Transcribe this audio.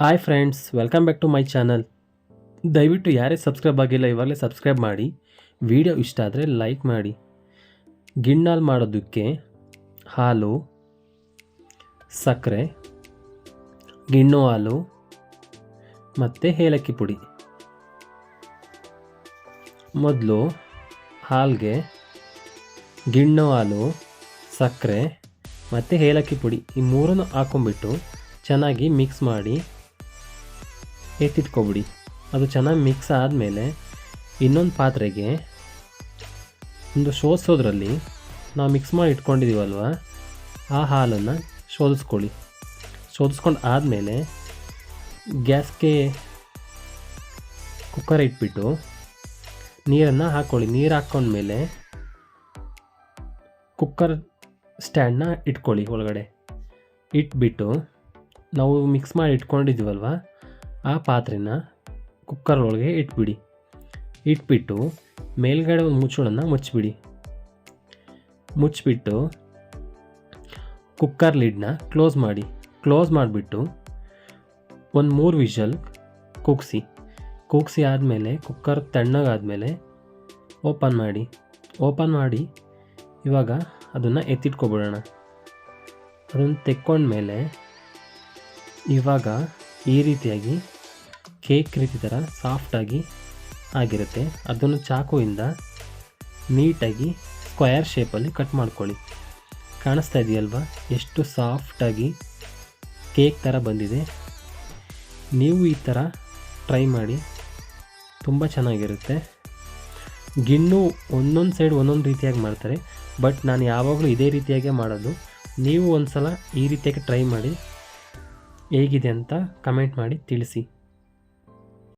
Hi friends welcome back to my channel ದಯವಿಟ್ಟು ಯಾರೇ subscribe ಆಗಿಲ್ಲ, ಇವಾಗಲೇ ಸಬ್ಸ್ಕ್ರೈಬ್ ಮಾಡಿ. ವಿಡಿಯೋ ಇಷ್ಟ ಆದರೆ ಲೈಕ್ ಮಾಡಿ. ಗಿಣ್ಣಾಲ್ ಮಾಡೋದಕ್ಕೆ ಹಾಲು, ಸಕ್ಕರೆ, ಗಿಣ್ಣು ಹಾಲು ಮತ್ತು ಏಲಕ್ಕಿ ಪುಡಿ. ಮೊದಲು ಹಾಲಿಗೆ ಗಿಣ್ಣು ಹಾಲು, ಸಕ್ಕರೆ ಮತ್ತು ಏಲಕ್ಕಿ ಪುಡಿ ಈ ಮೂರನ್ನು ಹಾಕೊಂಡ್ಬಿಟ್ಟು ಚೆನ್ನಾಗಿ ಮಿಕ್ಸ್ ಮಾಡಿ. ಎತ್ತಿಟ್ಕೊಬಿಡಿ ಅದು ಚೆನ್ನಾಗಿ ಮಿಕ್ಸ್ ಆದಮೇಲೆ ಇನ್ನೊಂದು ಪಾತ್ರೆಗೆ ಒಂದು ಶೋಧಿಸೋದ್ರಲ್ಲಿ ನಾವು ಮಿಕ್ಸ್ ಮಾಡಿ ಇಟ್ಕೊಂಡಿದ್ದೀವಲ್ವ ಆ ಹಾಲನ್ನು ಶೋಧಿಸ್ಕೊಳ್ಳಿ ಶೋಧಿಸ್ಕೊಂಡು ಆದಮೇಲೆ ಗ್ಯಾಸ್ಗೆ ಕುಕ್ಕರ್ ಇಟ್ಬಿಟ್ಟು ನೀರನ್ನು ಹಾಕ್ಕೊಳ್ಳಿ ನೀರು ಹಾಕ್ಕೊಂಡ್ಮೇಲೆ ಕುಕ್ಕರ್ ಸ್ಟ್ಯಾಂಡ್ನ ಇಟ್ಕೊಳ್ಳಿ ಒಳಗಡೆ. ಇಟ್ಬಿಟ್ಟು ನಾವು ಮಿಕ್ಸ್ ಮಾಡಿ ಇಟ್ಕೊಂಡಿದ್ದೀವಲ್ವ ಆ ಪಾತ್ರೆನ ಕುಕ್ಕರ್ ಒಳಗೆ ಇಟ್ಬಿಡಿ. ಇಟ್ಬಿಟ್ಟು ಮೇಲ್ಗಡೆ ಒಂದು ಮುಚ್ಚಳನ್ನು ಮುಚ್ಚಿಬಿಡಿ. ಮುಚ್ಚಿಬಿಟ್ಟು ಕುಕ್ಕರ್ ಲಿಡ್ನ ಕ್ಲೋಸ್ ಮಾಡಿ. ಕ್ಲೋಸ್ ಮಾಡಿಬಿಟ್ಟು ಒಂದು ಮೂರು ವಿಷಲ್ ಕುಗ್ಸಿ. ಕುಗ್ಸಿ ಆದಮೇಲೆ ಕುಕ್ಕರ್ ತಣ್ಣಗಾದಮೇಲೆ ಓಪನ್ ಮಾಡಿ. ಓಪನ್ ಮಾಡಿ ಇವಾಗ ಅದನ್ನು ಎತ್ತಿಟ್ಕೊಬಿಡೋಣ. ಅದನ್ನು ತೆಕ್ಕೊಂಡ್ಮೇಲೆ ಇವಾಗ ಈ ರೀತಿಯಾಗಿ ಕೇಕ್ ರೀತಿ ಥರ ಸಾಫ್ಟಾಗಿ ಆಗಿರುತ್ತೆ. ಅದನ್ನು ಚಾಕುವಿಂದ ನೀಟಾಗಿ ಸ್ಕ್ವಯರ್ ಶೇಪಲ್ಲಿ ಕಟ್ ಮಾಡ್ಕೊಳ್ಳಿ. ಕಾಣಿಸ್ತಾ ಇದೆಯಲ್ವಾ? ಎಷ್ಟು ಸಾಫ್ಟಾಗಿ ಕೇಕ್ ಥರ ಬಂದಿದೆ. ನೀವು ಈ ಥರ ಟ್ರೈ ಮಾಡಿ. ತುಂಬ ಚೆನ್ನಾಗಿರುತ್ತೆ. ಗಿಣ್ಣು ಒಂದೊಂದು ಸೈಡ್ ಒಂದೊಂದು ರೀತಿಯಾಗಿ ಮಾಡ್ತಾರೆ. ಬಟ್ ನಾನು ಯಾವಾಗಲೂ ಇದೇ ರೀತಿಯಾಗೇ ಮಾಡೋದು. ನೀವು ಒಂದು ಸಲ ಈ ರೀತಿಯಾಗಿ ಟ್ರೈ ಮಾಡಿ ಹೇಗಿದೆ ಅಂತ ಕಮೆಂಟ್ ಮಾಡಿ ತಿಳಿಸಿ.